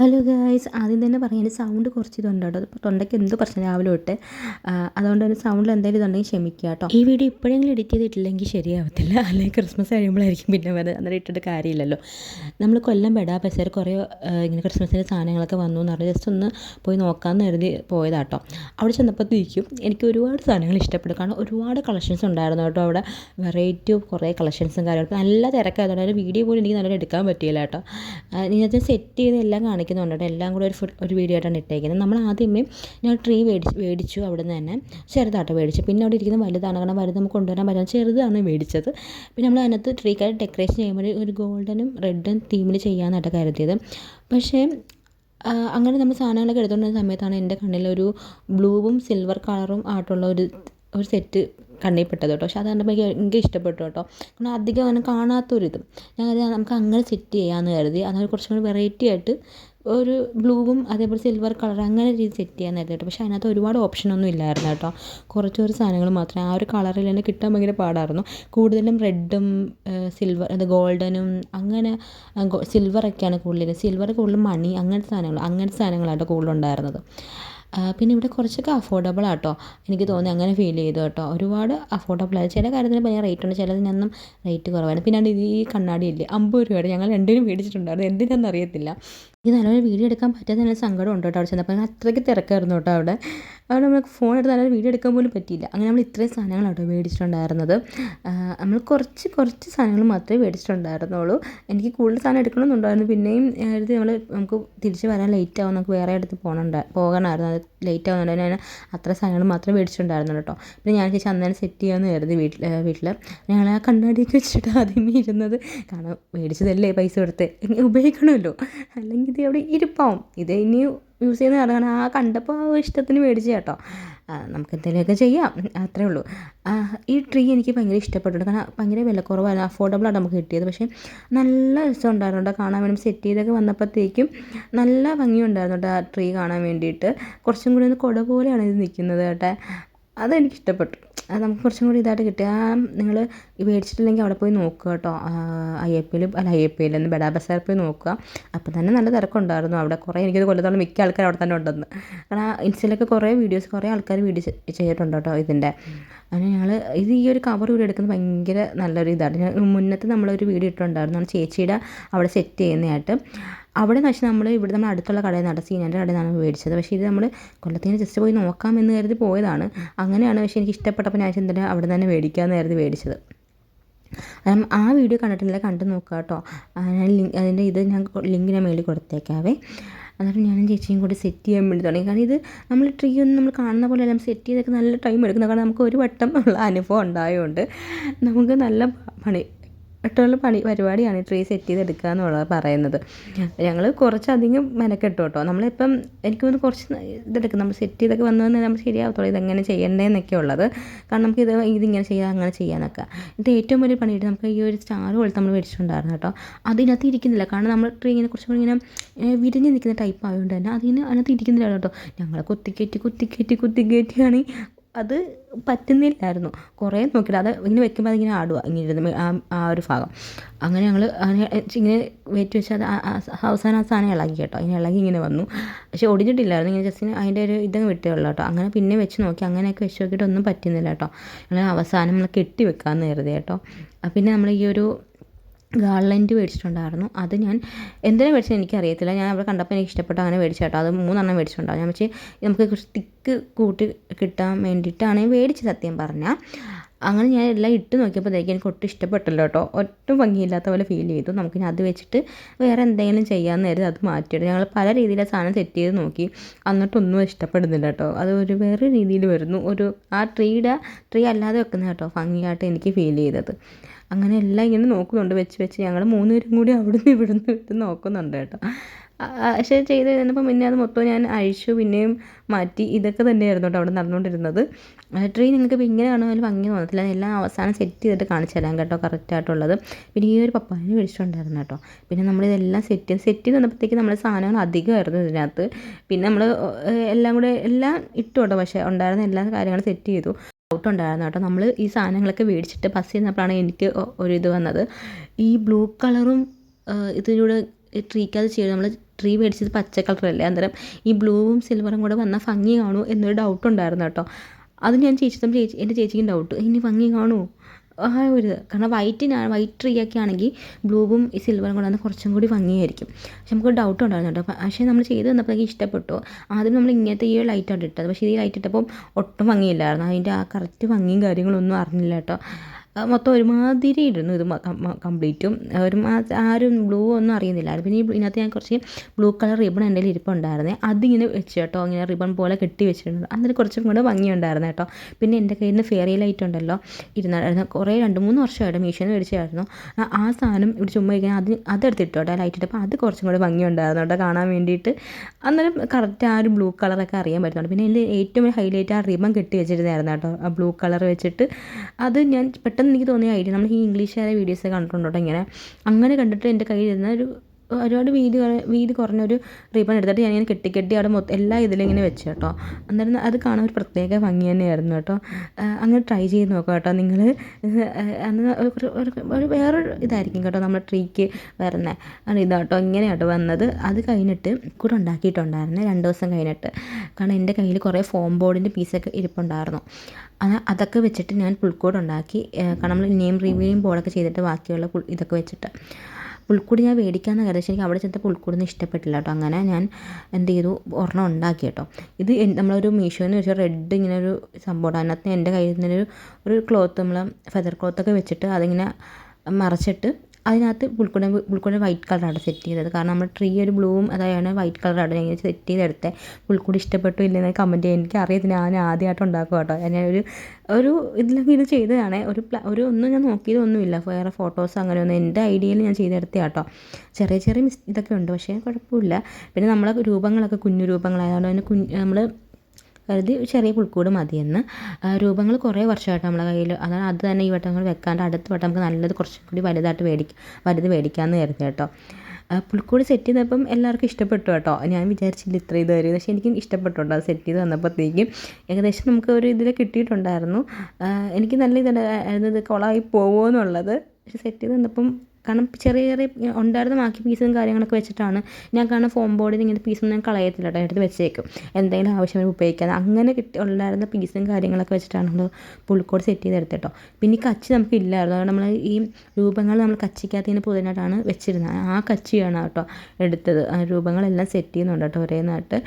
Hello guys ആദ്യം തന്നെ പറയാൻ സൗണ്ട് കുറച്ച് ഇതുണ്ട് കേട്ടോ. തൊണ്ടയ്ക്ക് എന്ത് പ്രശ്നം രാവിലെ തൊട്ട്. അതുകൊണ്ട് തന്നെ സൗണ്ടിൽ എന്തെങ്കിലും ഇതുണ്ടെങ്കിൽ ക്ഷമിക്കുക കേട്ടോ. ഈ വീഡിയോ ഇപ്പോഴെങ്കിലും എഡിറ്റ് ചെയ്തിട്ടില്ലെങ്കിൽ ശരിയാവത്തില്ല. അല്ലെങ്കിൽ ക്രിസ്മസ് കഴിയുമ്പോഴായിരിക്കും പിന്നെ വരെ. അന്നേരം ഇട്ടിട്ട് കാര്യമില്ലല്ലോ. നമ്മൾ കൊല്ലം ബെഡാ ബസാർ കുറേ ഇങ്ങനെ ക്രിസ്മസിന്റെ സാധനങ്ങളൊക്കെ വന്നു എന്ന് പറഞ്ഞ് ജസ്റ്റ് ഒന്ന് പോയി നോക്കാമെന്ന് കരുതി പോയതാട്ടോ അവിടെ ചെന്നപ്പോഴത്തേക്കും എനിക്ക് ഒരുപാട് സാധനങ്ങൾ ഇഷ്ടപ്പെട്ടു. കാരണം ഒരുപാട് കളക്ഷൻസ് ഉണ്ടായിരുന്നു കേട്ടോ അവിടെ. വെറൈറ്റി കുറേ കളക്ഷൻസും കാര്യങ്ങളും നല്ല തിരക്കായതുകൊണ്ട് അതിന്റെ വീഡിയോ പോലും എനിക്ക് നല്ലോണം എടുക്കാൻ പറ്റിയില്ല കേട്ടോ. നിങ്ങൾ സെറ്റ് ചെയ്ത് എല്ലാം കാണിക്കുന്നുണ്ട് കേട്ടോ എല്ലാം കൂടെ ഒരു ഒരു വീഡിയോ ആയിട്ടാണ് ഇട്ടേക്കുന്നത്. നമ്മൾ ആദ്യമേ ഞാൻ ട്രീ മേടിച്ച് മേടിച്ചു അവിടെ നിന്ന് തന്നെ ചെറുതാട്ടോ മേടിച്ചു. പിന്നെ അവിടെ ഇരിക്കുന്ന വലുതാണ്. കാരണം വലുത് നമുക്ക് കൊണ്ടുവരാൻ പറ്റും ചെറുതാണ് മേടിച്ചത്. പിന്നെ നമ്മൾ അതിനകത്ത് ട്രീക്കായിട്ട് ഡെക്കറേഷൻ ചെയ്യുമ്പോൾ ഒരു ഗോൾഡനും റെഡും തീമിൽ ചെയ്യാമെന്നായിട്ട് കരുതിയത്. പക്ഷേ അങ്ങനെ നമ്മൾ സാധനങ്ങളൊക്കെ എടുത്തുകൊണ്ടിരുന്ന സമയത്താണ് എന്റെ കണ്ണിൽ ഒരു ബ്ലൂവും സിൽവർ കളറും ആയിട്ടുള്ള ഒരു ഒരു സെറ്റ് കണ്ണിൽ പെട്ടത് കേട്ടോ. പക്ഷെ അത് എനിക്ക് എനിക്ക് ഇഷ്ടപ്പെട്ടു കേട്ടോ. കാരണം അധികം അങ്ങനെ കാണാത്തൊരിതും. ഞാൻ അത് നമുക്ക് അങ്ങനെ സെറ്റ് ചെയ്യാമെന്ന് കരുതി. അതൊരു കുറച്ചും കൂടി വെറൈറ്റി ആയിട്ട് ഒരു ബ്ലൂവും അതേപോലെ സിൽവർ കളർ അങ്ങനെ രീതി സെറ്റ് ചെയ്യാൻ നേരത്തെ കേട്ടോ. പക്ഷേ അതിനകത്ത് ഒരുപാട് ഓപ്ഷനൊന്നും ഇല്ലായിരുന്നു കേട്ടോ. കുറച്ച് കുറച്ച് സാധനങ്ങൾ മാത്രമേ ആ ഒരു കളറിൽ തന്നെ കിട്ടാൻ ഭയങ്കര പാടായിരുന്നു. കൂടുതലും റെഡും സിൽവർ അത് ഗോൾഡനും അങ്ങനെ സിൽവറൊക്കെയാണ് കൂടുതലും. സിൽവർ കൂടുതലും മണി അങ്ങനത്തെ സാധനങ്ങൾ അങ്ങനത്തെ സാധനങ്ങളാട്ടോ കൂടുതലുണ്ടായിരുന്നത്. ആ, പിന്നെ ഇവിടെ കുറച്ചൊക്കെ അഫോർഡബിൾ ആട്ടോ. എനിക്ക് തോന്നി അങ്ങനെ ഫീൽ ചെയ്തു കേട്ടോ. ഒരുപാട് അഫോർഡബിൾ ആയി. ചില കാര്യത്തിന് ഭയങ്കര റേറ്റ് ഉണ്ട്. ചിലതിനൊന്നും റേറ്റ് കുറവാണ്. പിന്നെ ഈ കണ്ണാടി ഇല്ലേ? അമ്പത് രൂപയുടെ ഞങ്ങൾ രണ്ടിനും മേടിച്ചിട്ടുണ്ടായിരുന്നു. എന്തിനാണെന്ന് അറിയത്തില്ല. ഇത് നല്ലൊരു വീഡിയോ എടുക്കാൻ പറ്റാത്ത നല്ല സങ്കടം ഉണ്ട് കേട്ടോ അവിടെ ചെന്നപ്പോൾ. അത്രയ്ക്ക് തിരക്കായിരുന്നു കേട്ടോ അവിടെ. അവിടെ നമുക്ക് ഫോൺ എടുത്ത് നല്ലൊരു വീഡിയോ എടുക്കാൻ പോലും പറ്റിയില്ല. അങ്ങനെ നമ്മൾ ഇത്രയും സാധനങ്ങളാണ് കേട്ടോ മേടിച്ചിട്ടുണ്ടായിരുന്നത്. നമ്മൾ കുറച്ച് കുറച്ച് സാധനങ്ങൾ മാത്രമേ മേടിച്ചിട്ടുണ്ടായിരുന്നുള്ളൂ. എനിക്ക് കൂടുതൽ സാധനം എടുക്കണമെന്നുണ്ടായിരുന്നു. പിന്നെയും നമ്മൾ നമുക്ക് തിരിച്ച് വരാൻ ലേറ്റ് ആവും. നമുക്ക് വേറെ അടുത്ത് പോകണുണ്ട് പോകാനായിരുന്നു. അത് ലേറ്റ് ആവുന്നുണ്ട്. ഞാൻ അത്ര സാധനങ്ങൾ മാത്രമേ മേടിച്ചിട്ടുണ്ടായിരുന്നുള്ളൂ കേട്ടോ. പിന്നെ ഞാൻ ചേച്ചി അന്നേരം സെറ്റ് ചെയ്യാമെന്ന് കരുതി വീട്ടിൽ വീട്ടിൽ ഞങ്ങൾ ആ കണ്ണാടിയൊക്കെ വെച്ചിട്ട് ആദ്യമേ ഇരുന്നത്. കാരണം മേടിച്ചതല്ലേ പൈസ കൊടുത്ത്. ഉപയോഗിക്കണമല്ലോ. അല്ലെങ്കിൽ ഇത് അവിടെ ഇരിപ്പാവും. ഇത് ഇനി യൂസ് ചെയ്യുന്ന കാരണം ആ കണ്ടപ്പോൾ ആ ഇഷ്ടത്തിന് മേടിച്ച് കേട്ടോ. നമുക്ക് എന്തെങ്കിലുമൊക്കെ ചെയ്യാം. അത്രേ ഉള്ളൂ. ഈ ട്രീ എനിക്ക് ഭയങ്കര ഇഷ്ടപ്പെട്ടു കാരണം ഭയങ്കര വിലക്കുറവായിരുന്നു അഫോർഡബിളാണ് നമുക്ക് കിട്ടിയത്. പക്ഷേ നല്ല രസം ഉണ്ടായിരുന്നു കാണാൻ വേണ്ടി സെറ്റ് ചെയ്തൊക്കെ വന്നപ്പോഴത്തേക്കും നല്ല ഭംഗിയുണ്ടായിരുന്നു കേട്ടോ ആ ട്രീ കാണാൻ വേണ്ടിയിട്ട്. കുറച്ചും കൂടി ഒന്ന് കുട പോലെയാണ് ഇത് നിൽക്കുന്നത് കേട്ടോ. അതെനിക്ക് ഇഷ്ടപ്പെട്ടു അത് നമുക്ക് കുറച്ചും കൂടി ഇതായിട്ട് കിട്ടി. ആ നിങ്ങൾ മേടിച്ചിട്ടില്ലെങ്കിൽ അവിടെ പോയി നോക്കുക കേട്ടോ. അയ്യപ്പയിൽ അല്ല അയ്യപ്പയിൽ എന്ന് ബഡാ ബസാറിൽ പോയി നോക്കുക. അപ്പോൾ തന്നെ നല്ല തിരക്കുണ്ടായിരുന്നു. അവിടെ കുറേ എനിക്കത് കൊല്ലത്തോളം മിക്ക ആൾക്കാർ അവിടെ തന്നെ ഉണ്ടെന്ന്. കാരണം ആ ഇൻസ്റ്റയിലൊക്കെ കുറേ വീഡിയോസ് കുറേ ആൾക്കാർ വീഡിയോ ചെയ്തിട്ടുണ്ട് കേട്ടോ ഇതിന്റെ. അങ്ങനെ ഞങ്ങൾ ഇത് ഈ ഒരു കവർ വീഡിയോ എടുക്കുന്നത് ഭയങ്കര നല്ലൊരു ഇതാണ് മുന്നത്തെ നമ്മളൊരു വീഡിയോ ഇട്ടുണ്ടായിരുന്നു ചേച്ചിയുടെ അവിടെ സെറ്റ് ചെയ്യുന്നതായിട്ട്. അവിടെ നിന്ന് നമ്മൾ ഇവിടെ നമ്മൾ അടുത്തുള്ള കടയിൽ നിന്നാണ് സീനന്റെ കടയിൽ നിന്നാണ് മേടിച്ചത്. പക്ഷേ ഇത് നമ്മൾ കൊല്ലത്തിന് ജസ്റ്റ് പോയി നോക്കാം എന്ന് കരുതി പോയതാണ്. അങ്ങനെയാണ് പക്ഷേ എനിക്ക് ഇഷ്ടപ്പെട്ടപ്പോൾ ഞാൻ എന്തിനാ അവിടെ തന്നെ മേടിക്കാമെന്ന് കരുതി മേടിച്ചത്. ആ വീഡിയോ കണ്ടിട്ടില്ല കണ്ടു നോക്കുക കേട്ടോ. ഞാൻ ലിങ്ക് അതിന്റെ ഇത് ഞാൻ ലിങ്ക് ഞാൻ മേളിൽ കൊടുത്തേക്കാവേ. എന്നിട്ട് ഞാനും ചേച്ചിയും കൂടി സെറ്റ് ചെയ്യാൻ വേണ്ടി തുടങ്ങി. കാരണം ഇത് നമ്മൾ ട്രീ ഒന്നും നമ്മൾ കാണുന്ന പോലെ നമ്മൾ സെറ്റ് ചെയ്തൊക്കെ നല്ല ടൈം എടുക്കുന്നത് കാരണം നമുക്ക് ഒരു വട്ടം ഉള്ള അനുഭവം ഉണ്ടായതുകൊണ്ട് നമുക്ക് നല്ല പണി വട്ടമുള്ള പണി പരിപാടിയാണ് ട്രീ സെറ്റ് ചെയ്തെടുക്കുക എന്നുള്ളത് പറയുന്നത്. ഞങ്ങൾ കുറച്ചധികം മെനക്കെട്ടു കേട്ടോ. നമ്മളിപ്പം എനിക്ക് തോന്നുന്നു കുറച്ച് ഇതെടുക്കും നമ്മൾ സെറ്റ് ചെയ്തൊക്കെ വന്നു തന്നെ നമ്മൾ ശരിയാവത്തുള്ളൂ. ഇതെങ്ങനെ ചെയ്യേണ്ടതെന്നൊക്കെ ഉള്ളത്. കാരണം നമുക്ക് ഇത് ഇതിങ്ങനെ ചെയ്യാം അങ്ങനെ ചെയ്യാനൊക്കെ ഇത് ഏറ്റവും വലിയ പണിയിട്ട് നമുക്ക് ഈ ഒരു സ്റ്റാർ പോലത്തെ നമ്മൾ മേടിച്ചിട്ടുണ്ടായിരുന്നു കേട്ടോ. അതിനകത്ത് ഇരിക്കുന്നില്ല. കാരണം നമ്മൾ ട്രീ ഇങ്ങനെ കുറച്ചും കൂടി ഇങ്ങനെ വിരിഞ്ഞ് നിൽക്കുന്ന ടൈപ്പ് ആയതുകൊണ്ട് തന്നെ അതിന് അതിനകത്ത് ഇരിക്കുന്നില്ല കേട്ടോ. ഞങ്ങൾ കുത്തിക്കയറ്റി കുത്തിക്കയറ്റി കുത്തിക്കയറ്റിയാണ് അത് പറ്റുന്നില്ലായിരുന്നു. കുറേ നോക്കിയിട്ട് അത് ഇങ്ങനെ വെക്കുമ്പോൾ അതിങ്ങനെ ആടുക ഇങ്ങനെ ഇരുന്ന് ആ ഒരു ഭാഗം. അങ്ങനെ ഞങ്ങൾ അങ്ങനെ ഇങ്ങനെ വെയിറ്റ് വെച്ചാൽ അത് അവസാനം ആ സാധനം ഇളകി കേട്ടോ. ഇങ്ങനെ ഇളകി ഇങ്ങനെ വന്നു. പക്ഷെ ഒടിഞ്ഞിട്ടില്ലായിരുന്നു. ഇങ്ങനെ ജസ്റ്റ് അതിന്റെ ഒരു ഇതങ്ങ് വിട്ടേ ഉള്ളൂ കേട്ടോ. അങ്ങനെ പിന്നെ വെച്ച് നോക്കി. അങ്ങനെയൊക്കെ വെച്ച് നോക്കിയിട്ട് ഒന്നും പറ്റുന്നില്ല കേട്ടോ. ഞങ്ങൾ അവസാനം നമ്മൾ കെട്ടി വെക്കാമെന്ന് കരുതി കേട്ടോ. പിന്നെ നമ്മൾ ഈ ഒരു ഗാർലൻഡ് മേടിച്ചിട്ടുണ്ടായിരുന്നു. അത് ഞാൻ എന്തിനാണ് മേടിച്ചത് എനിക്കറിയത്തില്ല. ഞാൻ അവിടെ കണ്ടപ്പോൾ എനിക്ക് ഇഷ്ടപ്പെട്ടു. അങ്ങനെ മേടിച്ചു അത് മൂന്നെണ്ണം മേടിച്ചിട്ടുണ്ടാവും. ഞാൻ പക്ഷേ നമുക്ക് കുറച്ച് തിക്ക് കൂട്ടി കിട്ടാൻ വേണ്ടിയിട്ടാണ് മേടിച്ചത് സത്യം പറഞ്ഞാൽ അങ്ങനെ ഞാൻ എല്ലാം ഇട്ട് നോക്കിയപ്പോഴത്തേക്ക് എനിക്ക് ഒട്ടും ഇഷ്ടപ്പെട്ടല്ലോ കേട്ടോ. ഒട്ടും ഭംഗിയില്ലാത്ത പോലെ ഫീൽ ചെയ്തു. നമുക്ക് ഞാൻ അത് വെച്ചിട്ട് വേറെ എന്തെങ്കിലും ചെയ്യാമെന്ന് കരുതി അത് മാറ്റിയിട്ട് ഞങ്ങൾ പല രീതിയിലെ സാധനം സെറ്റ് ചെയ്ത് നോക്കി. എന്നിട്ടൊന്നും ഇഷ്ടപ്പെടുന്നില്ല കേട്ടോ. അത് ഒരു വേറെ രീതിയിൽ വരുന്നു. ഒരു ആ ട്രീയുടെ ട്രീ അല്ലാതെ വെക്കുന്ന കേട്ടോ. ഭംഗിയായിട്ട് എനിക്ക് ഫീൽ ചെയ്തത്. അങ്ങനെ എല്ലാം ഇങ്ങനെ നോക്കുന്നുണ്ട് വെച്ച് വെച്ച്. ഞങ്ങൾ മൂന്ന് പേരും കൂടി അവിടുന്ന് ഇവിടുന്ന് ഇട്ട് നോക്കുന്നുണ്ട് കേട്ടോ. പക്ഷേ ചെയ്ത് കഴിഞ്ഞപ്പോൾ പിന്നെ അത് മൊത്തം ഞാൻ അഴിച്ചു പിന്നെയും മാറ്റി. ഇതൊക്കെ തന്നെയായിരുന്നു കേട്ടോ അവിടെ നടന്നുകൊണ്ടിരുന്നത്. ട്രെയിൻ നിങ്ങൾക്ക് ഇങ്ങനെ കാണുമ്പോൾ ഭംഗി തോന്നത്തില്ല. എല്ലാം അവസാനം സെറ്റ് ചെയ്തിട്ട് കാണിച്ചു തരാം കേട്ടോ കറക്റ്റായിട്ടുള്ളത് പിന്നെ ഈ ഒരു പപ്പായ വിളിച്ചിട്ടുണ്ടായിരുന്നു കേട്ടോ. പിന്നെ നമ്മളിതെല്ലാം സെറ്റ് ചെയ്ത് സെറ്റ് ചെയ്ത് വന്നപ്പോഴത്തേക്ക് നമ്മൾ സാധനങ്ങൾ അധികമായിരുന്നു ഇതിനകത്ത്. പിന്നെ നമ്മൾ എല്ലാം കൂടെ എല്ലാം ഇട്ടു കേട്ടോ. പക്ഷേ ഉണ്ടായിരുന്ന എല്ലാ കാര്യങ്ങളും സെറ്റ് ചെയ്തു. ഡൗട്ട് ഉണ്ടായിരുന്നു കേട്ടോ. നമ്മൾ ഈ സാധനങ്ങളൊക്കെ മേടിച്ചിട്ട് പസ് ചെയ്യുന്നപ്പോഴാണ് എനിക്ക് ഒരു വന്നത്. ഈ ബ്ലൂ കളറും ഇതിലൂടെ ട്രീക്കകത്ത് ചെയ്ത് നമ്മൾ ട്രീ മേടിച്ചത് പച്ച കളറല്ലേ അന്നേരം ഈ ബ്ലൂവും സിൽവറും കൂടെ വന്ന ഭംഗി കാണൂ എന്നൊരു ഡൗട്ട് ഉണ്ടായിരുന്നു കേട്ടോ. അത് ഞാൻ ചേച്ചി ചേച്ചി എന്റെ ചേച്ചിക്കും ഡൗട്ട് ഇനി ഭംഗി കാണുമോ ആ ഒരു കാരണം വൈറ്റിനാണ് വൈറ്റ് ട്രീ ഒക്കെ ആണെങ്കിൽ ബ്ലൂവും ഈ സിൽവറും കൂടെ കുറച്ചും കൂടി ഭംഗിയായിരിക്കും. പക്ഷെ നമുക്ക് ഡൗട്ട് ഉണ്ടായിരുന്നു കേട്ടോ. പക്ഷേ നമ്മൾ ചെയ്ത് തന്നപ്പോഴേക്കും ഇഷ്ടപ്പെട്ടു. ആദ്യം നമ്മൾ ഇങ്ങനത്തെ ഈ ലൈറ്റാണ് ഇട്ടത്. പക്ഷേ ഈ ലൈറ്റ് ഇട്ടപ്പോൾ ഒട്ടും ഭംഗിയില്ലായിരുന്നു. അതിന്റെ ആ കറക്റ്റ് ഭംഗിയും കാര്യങ്ങളൊന്നും അറിഞ്ഞില്ല കേട്ടോ. മൊത്തം ഒരുമാതിരി ഇരുന്നു. ഇത് കംപ്ലീറ്റും. ഒരു ആരും ബ്ലൂ ഒന്നും അറിയുന്നില്ലായിരുന്നു പിന്നെ ഈ ഇതിനകത്ത് ഞാൻ കുറച്ച് ബ്ലൂ കളർ റിബൺ എന്റെ കയ്യിൽ ഇരിപ്പുണ്ടായിരുന്നേ അതിങ്ങനെ വെച്ച് കേട്ടോ. ഇങ്ങനെ റിബൺ പോലെ കെട്ടി വെച്ചിട്ടുണ്ട് അതിന് കുറച്ചും കൂടെ ഭംഗിയുണ്ടായിരുന്നു കേട്ടോ. പിന്നെ എന്റെ കയ്യിൽ നിന്ന് ഫെയറി ലൈറ്റ് ഉണ്ടല്ലോ. ഇരുന്നായിരുന്നു. കുറേ രണ്ട് മൂന്ന് വർഷമായിട്ട് മീഷോന്ന് മേടിച്ചായിരുന്നു. ആ ആ സാധനം ഇവിടെ ചുമ്മാ ഇരിക്കാൻ അത് അതെടുത്തിട്ടോട്ടെ ലൈറ്റ് ഇട്ടപ്പോൾ അത് കുറച്ചും കൂടെ ഭംഗിയുണ്ടായിരുന്നു കേട്ടോ കാണാൻ വേണ്ടിയിട്ട്. അന്നേരം കറക്റ്റ് ആ ഒരു ബ്ലൂ കളറൊക്കെ അറിയാൻ പറ്റുന്നുണ്ട്. പിന്നെ എന്റെ ഏറ്റവും ഹൈലൈറ്റ് ആ റിബൺ കെട്ടി വെച്ചിരുന്നായിരുന്നു കേട്ടോ. ആ ബ്ലൂ കളർ വെച്ചിട്ട്. അത് ഞാൻ പെട്ടെന്ന് എനിക്ക് തോന്നിയ ഐഡിയ നമ്മൾ ഈ ഇംഗ്ലീഷുകാരെ വീഡിയോസ് കണ്ടിട്ടുണ്ട് ഇങ്ങനെ? അങ്ങനെ കണ്ടിട്ട് എന്റെ കയ്യിൽ ഇരുന്ന ഒരു ഒരുപാട് വീതി വീതി കുറഞ്ഞൊരു റിബൺ എടുത്തിട്ട് ഞാനിങ്ങനെ കെട്ടി കെട്ടി അവിടെ മൊത്തം എല്ലാ ഇതിലും ഇങ്ങനെ വെച്ചു കേട്ടോ. അന്നേരം അത് കാണാൻ ഒരു പ്രത്യേക ഭംഗി തന്നെയായിരുന്നു കേട്ടോ. അങ്ങനെ ട്രൈ ചെയ്ത് നോക്കാം കേട്ടോ നിങ്ങൾ അന്ന് ഒരു- വേറൊരു ഇതായിരിക്കും കേട്ടോ നമ്മുടെ ട്രീക്ക് വരുന്നത് ആണ് ഇതാട്ടോ ഇങ്ങനെ കേട്ടോ വന്നത്. അത് കഴിഞ്ഞിട്ട് കൂടെ ഉണ്ടാക്കിയിട്ടുണ്ടായിരുന്നു രണ്ട് ദിവസം കഴിഞ്ഞിട്ട്. കാരണം എന്റെ കയ്യിൽ കുറേ ഫോം ബോർഡിന്റെ പീസൊക്കെ ഇരിപ്പുണ്ടായിരുന്നു. അത് അതൊക്കെ വെച്ചിട്ട് ഞാൻ പുൽക്കോട് ഉണ്ടാക്കി. കാരണം നമ്മൾ നെയിം റിവ്യൂയും ബോർഡൊക്കെ ചെയ്തിട്ട് ബാക്കിയുള്ള ഇതൊക്കെ വെച്ചിട്ട്. പുൽക്കൂട് ഞാൻ മേടിക്കാമെന്ന് കരുതി. എനിക്ക് അവിടെ ചെന്നപ്പോൾ പുൽക്കൂടൊന്നും ഇഷ്ടപ്പെട്ടില്ല കേട്ടോ. അങ്ങനെ ഞാൻ എന്ത് ചെയ്തു? ഒരെണ്ണം ഉണ്ടാക്കി കേട്ടോ. ഇത് നമ്മളൊരു മീഷോന്ന് വെച്ചാൽ റെഡ് ഇങ്ങനെ ഒരു സംഭവം അതിനകത്ത് എന്റെ കയ്യിൽ നിന്നൊരു ഒരു ക്ലോത്ത് നമ്മൾ ഫെദർ ക്ലോത്തൊക്കെ വെച്ചിട്ട് അതിങ്ങനെ മറച്ചിട്ട് അതിനകത്ത് പുൽക്കൂട പുൽക്കൂട വൈറ്റ് കളറാണ് സെറ്റ് ചെയ്തത്. കാരണം നമ്മൾ ട്രീ ഒരു ബ്ലൂവും അതാണ് വൈറ്റ് കളറാണ് ഞാൻ സെറ്റ് ചെയ്തെടുത്തത് പുൽക്കൂട് ഇഷ്ടപ്പെട്ടു ഇല്ലെന്ന് കമന്റ് ചെയ്യാൻ എനിക്ക് അറിയത്തില്ല ഞാൻ ആദ്യമായിട്ട് ഉണ്ടാക്കുക കേട്ടോ. ഞാൻ ഒരു ഒരു ഇതിലൊക്കെ ഇത് ചെയ്തതാണ്. ഒരു ഒരു ഒന്നും ഞാൻ നോക്കിയതൊന്നുമില്ല വേറെ ഫോട്ടോസ് അങ്ങനെയൊന്നും എന്റെ ഐഡിയയിൽ ഞാൻ ചെയ്തെടുത്ത കേട്ടോ. ചെറിയ ചെറിയ മിസ് ഇതൊക്കെ ഉണ്ട്. പക്ഷേ കുഴപ്പമില്ല. പിന്നെ നമ്മളെ രൂപങ്ങളൊക്കെ കുഞ്ഞു രൂപങ്ങളായതുകൊണ്ട് തന്നെ കുഞ്ഞ് നമ്മൾ കരുതി ചെറിയ പുൽക്കൂട് മതിയെന്ന്. രൂപങ്ങൾ കുറേ വർഷമായിട്ട് നമ്മളെ കയ്യിൽ അതാണ് അത് തന്നെ ഈ വട്ടങ്ങൾ വെക്കാണ്ട് അടുത്ത വട്ടം നമുക്ക് നല്ലത് കുറച്ചും കൂടി വലുതായിട്ട് മേടിക്കാം വലുത് മേടിക്കാമെന്ന് കരുതി കേട്ടോ. പുൽക്കൂട് സെറ്റ് ചെയ്തപ്പം എല്ലാവർക്കും ഇഷ്ടപ്പെട്ടു കേട്ടോ. ഞാൻ വിചാരിച്ചില്ല ഇത്ര ഇത് വരും. പക്ഷേ എനിക്കും ഇഷ്ടപ്പെട്ടു കേട്ടോ അത് സെറ്റ് ചെയ്ത് വന്നപ്പോഴത്തേക്കും. ഏകദേശം നമുക്ക് ഒരു ഇതിൽ കിട്ടിയിട്ടുണ്ടായിരുന്നു. എനിക്ക് നല്ല ഇതുണ്ടായിരുന്നു ഇത് കുളമായി പോകുമോ എന്നുള്ളത് പക്ഷെ സെറ്റ് ചെയ്ത് വന്നപ്പം കാരണം ചെറിയ ചെറിയ ഉണ്ടായിരുന്ന ബാക്കി പീസും കാര്യങ്ങളൊക്കെ വെച്ചിട്ടാണ് ഞാൻ കാരണം ഫോം ബോർഡിൽ ഇങ്ങനെ പീസൊന്നും ഞാൻ കളയത്തില്ല കേട്ടോ എടുത്ത് വെച്ചേക്കും. എന്തെങ്കിലും ആവശ്യം ഉപയോഗിക്കാൻ അങ്ങനെ കിട്ടി ഉണ്ടായിരുന്ന പീസും കാര്യങ്ങളൊക്കെ വെച്ചിട്ടാണ് നമ്മൾ പുൽക്കോട് സെറ്റ് ചെയ്തെടുത്തത് കേട്ടോ. പിന്നെ ഈ കച്ചി നമുക്ക് ഇല്ലായിരുന്നു. അതുകൊണ്ട് നമ്മൾ ഈ രൂപങ്ങൾ നമ്മൾ കച്ചിക്കകത്തിന് പുതിനായിട്ടാണ് വെച്ചിരുന്നത്. ആ കച്ചിയാണ് കേട്ടോ എടുത്തത്. ആ രൂപങ്ങളെല്ലാം സെറ്റ് ചെയ്യുന്നുണ്ട് കേട്ടോ ഒരേ നാട്ട്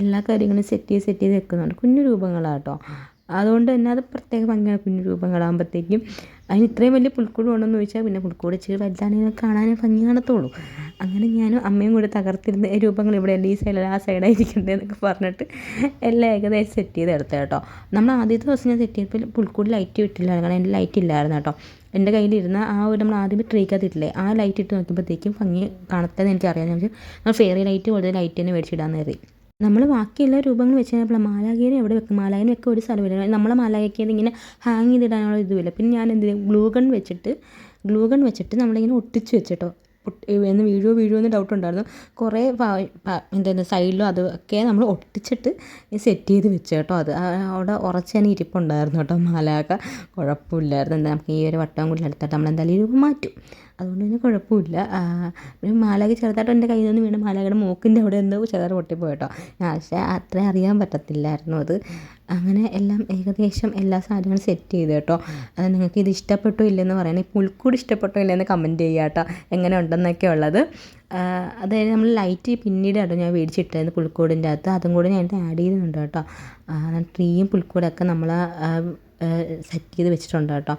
എല്ലാ കാര്യങ്ങളും സെറ്റ് ചെയ്ത് സെറ്റ് ചെയ്ത് വെക്കുന്നുണ്ട്. കുഞ്ഞു രൂപങ്ങളാണ് കേട്ടോ. അതുകൊണ്ട് തന്നെ അത് പ്രത്യേക ഭംഗിയാണ്. പിന്നെ രൂപങ്ങളാകുമ്പോഴത്തേക്കും അതിന് ഇത്രയും വലിയ പുൽക്കൂട് വേണമെന്ന് ചോദിച്ചാൽ പിന്നെ പുൽക്കൂട് ഇച്ചിരി വലുതാണെങ്കിൽ കാണാനും ഭംഗി കാണത്തുള്ളൂ. അങ്ങനെ ഞാനും അമ്മയും കൂടി തകർത്തിരുന്ന രൂപങ്ങൾ ഇവിടെ ഈ സൈഡിൽ ആ സൈഡായി എന്നൊക്കെ പറഞ്ഞിട്ട് എല്ലാം ഏകദേശം സെറ്റ് ചെയ്ത് എടുത്ത കേട്ടോ. നമ്മൾ ആദ്യത്തെ ദിവസം ഞാൻ സെറ്റ് ചെയ്തപ്പോൾ പുൽക്കൂട് ലൈറ്റ് വിട്ടില്ലായിരുന്നു കാരണം എന്റെ ലൈറ്റ് ഇല്ലായിരുന്നു കേട്ടോ. എന്റെ കയ്യിലിരുന്ന ആ ഒരു നമ്മൾ ആദ്യമേ ട്രീക്കകത്തിട്ടില്ലേ ആ ലൈറ്റ് ഇട്ട് നോക്കിയപ്പോഴത്തേക്കും ഭംഗി കാണത്തതെന്ന് എനിക്കറിയാം. നമ്മൾ ഫെയറി ലൈറ്റ് കൂടുതൽ ലൈറ്റ് തന്നെ മേടിച്ചിടാൻ കരുതി. നമ്മൾ ബാക്കി രൂപങ്ങൾ വെച്ച് കഴിഞ്ഞപ്പോൾ മാലാഖേനെ എവിടെ വെക്കും മാലാഖേനെ വെക്കുക ഒരു സ്ഥലമില്ല നമ്മളെ മാലാഖയ്ക്ക് ഇങ്ങനെ ഹാങ് ചെയ്തിടാനുള്ള ഇതുമില്ല. പിന്നെ ഞാൻ എന്ത് ചെയ്യും ഗ്ലൂ ഗൺ വെച്ചിട്ട് ഗ്ലൂ ഗൺ വെച്ചിട്ട് നമ്മളിങ്ങനെ ഒട്ടിച്ച് വെച്ചിട്ടോ. എന്ന് വീഴുമോ വീഴുമോ എന്ന് ഡൗട്ട് ഉണ്ടായിരുന്നു. കുറേ എന്താണ് സൈഡിലും അതൊക്കെ നമ്മൾ ഒട്ടിച്ചിട്ട് സെറ്റ് ചെയ്ത് വെച്ചു കേട്ടോ അത് അവിടെ ഉറച്ച് തന്നെ ഇരിപ്പുണ്ടായിരുന്നു കേട്ടോ മാലാക്ക കുഴപ്പമില്ലായിരുന്നു. എന്താ നമുക്ക് ഈ ഒരു വട്ടം കൂടി എടുത്തിട്ട് നമ്മൾ എന്തായാലും രൂപം മാറ്റും. അതുകൊണ്ട് തന്നെ കുഴപ്പമില്ല. പിന്നെ മാലാഖ ചെറുതായിട്ട് എന്റെ കയ്യിൽ നിന്ന് വീണ് മാലാഖയുടെ മൂക്കിന്റെ അവിടെ എന്തോ ചെറുതായിട്ട് പൊട്ടിപ്പോയി കേട്ടോ. ഞാൻ പക്ഷേ അത്രയും അറിയാൻ പറ്റത്തില്ലായിരുന്നു അത്. അങ്ങനെ എല്ലാം ഏകദേശം എല്ലാ സാധനങ്ങളും സെറ്റ് ചെയ്തു കേട്ടോ. അത് നിങ്ങൾക്ക് ഇത് ഇഷ്ടപ്പെട്ടോ ഇല്ലെന്ന് പറയണേ പുൽക്കൂട് ഇഷ്ടപ്പെട്ടോ ഇല്ലെന്ന് കമന്റ് ചെയ്യുക കേട്ടോ. എങ്ങനെ ഉണ്ടെന്നൊക്കെ ഉള്ളത്. അതായത് നമ്മൾ ലൈറ്റ് പിന്നീട് കേട്ടോ ഞാൻ മേടിച്ചിട്ടായിരുന്നു പുൽക്കൂടിന്റെ അകത്ത്. അതും കൂടി ഞാൻ ആഡ് ചെയ്യുന്നുണ്ട് കേട്ടോ. ട്രീയും പുൽക്കൂടൊക്കെ നമ്മൾ സെറ്റ് ചെയ്ത് വെച്ചിട്ടുണ്ട് കേട്ടോ.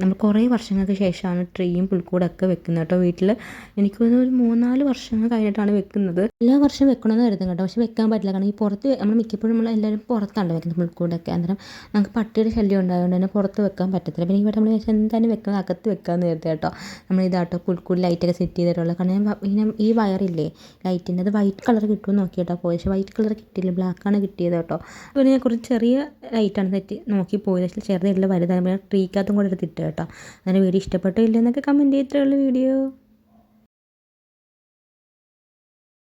നമ്മൾ കുറേ വർഷങ്ങൾക്ക് ശേഷമാണ് ട്രീയും പുൽക്കൂടൊക്കെ വെക്കുന്നത് കേട്ടോ വീട്ടിൽ എനിക്ക് തോന്നുന്നു ഒരു മൂന്നാൽ വർഷങ്ങൾ കഴിഞ്ഞിട്ടാണ് വെക്കുന്നത്. എല്ലാ വർഷവും വെക്കണമെന്ന് കരുതും കേട്ടോ. പക്ഷെ വെക്കാൻ പറ്റില്ല. കാരണം ഈ പുറത്ത് നമ്മൾ മിക്കപ്പോഴും നമ്മൾ എല്ലാവരും പുറത്താണ് വെക്കുന്നത് പുൽക്കൂടൊക്കെ. അന്നേരം നമുക്ക് പട്ടിയുടെ ശല്യം ഉണ്ടായതുകൊണ്ട് തന്നെ പുറത്ത് വെക്കാൻ പറ്റത്തില്ല. പിന്നെ ഇവിടെ നമ്മൾ എന്തായാലും വെക്കുന്നത് അകത്ത് വെക്കാമെന്ന് കരുതുക കേട്ടോ. നമ്മൾ ഇതാട്ടോ പുൽക്കൂട് ലൈറ്റൊക്കെ സെറ്റ് ചെയ്തിട്ടുള്ളത്. കാരണം ഇങ്ങനെ ഈ വയറില്ലേ ലൈറ്റിന്റെ അത് വൈറ്റ് കളർ കിട്ടുമെന്ന് നോക്കി കേട്ടോ പോയി പക്ഷേ വൈറ്റ് കളർ കിട്ടിയില്ല. ബ്ലാക്കാണ് കിട്ടിയത് കേട്ടോ. പിന്നെ ഞാൻ കുറച്ച് ചെറിയ ലൈറ്റാണ് സെറ്റ് നോക്കി പോയത് പക്ഷേ ചെറുതായിട്ടുള്ള വലുതാണ് ട്രീക്കകത്തും കൂടെ എടുത്തിട്ട് കേട്ടോ. അങ്ങനെ വീഡിയോ ഇഷ്ടപ്പെട്ടോ എന്നൊക്കെ കമന്റ് ചെയ്തിട്ടുള്ള വീഡിയോ.